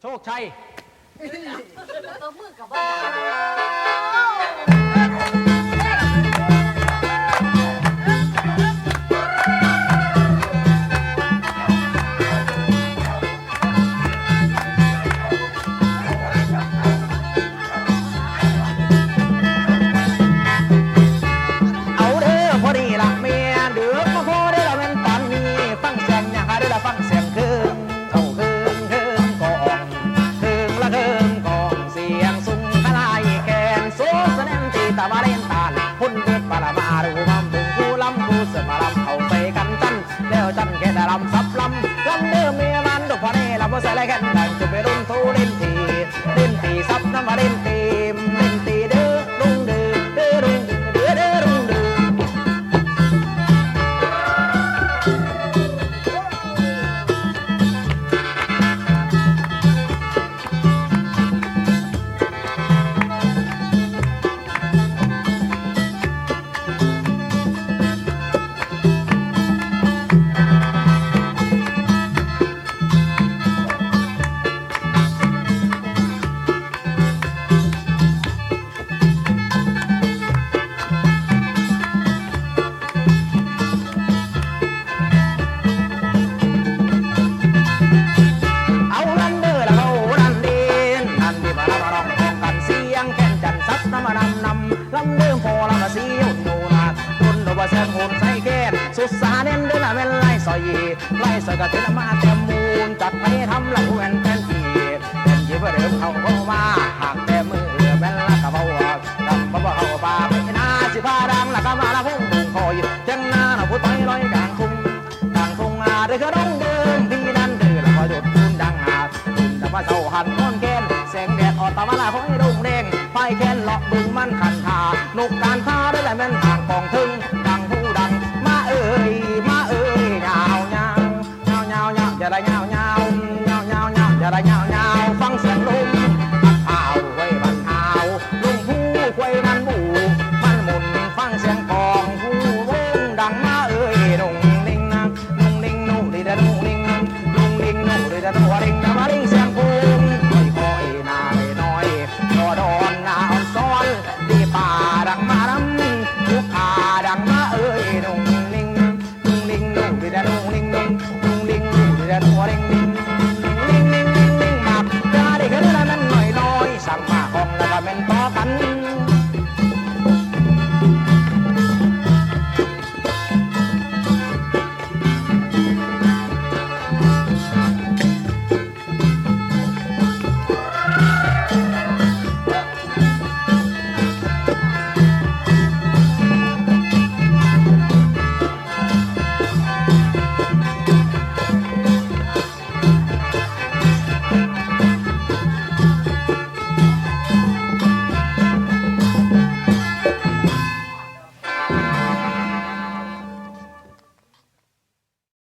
โชคชัยตัวมือกับบ้าเเสมาลำเขาใส่กันจันแล้วจันแค่ด้ลำซับลำลำเดิมเมียมันดอกพอนี่ลำว่าใส่ไรแค่ดังจะไปรุ่นทูเล่นที ละแม่นไล่ซอยไล่ซอยกะเทละมาแต้มมูลจัดไปทำละแม่นแป้นทีเป็นยีบเดิมเขาเข้ามาหากแต่มือแม่นละกะเบากำบ่บ่เข้าป่าไปนาสิพาดังละก็มาละพุ่งพุ่งคอยจังหน้าหน้าผู้ต้อยลอยกลางทุ่งต่างทงอาเดือน้องเดิมพี่นั่นเดือแล้วก็หยุดคุณดังอาคุณแต่ว่าเจ้าหันก้อนแกนแสงแดดออกตะวันละของไอ้ดงแดงไฟแค้นเลาะบึงมันขันทานกการพาได้แหละแม่นทางกองถึง แต่ตัวริงนะมาริงเสียงภูมิค่อยคอยหนาเลยน้อยพอดอนหน้าอ่อนซ้อนดีป่า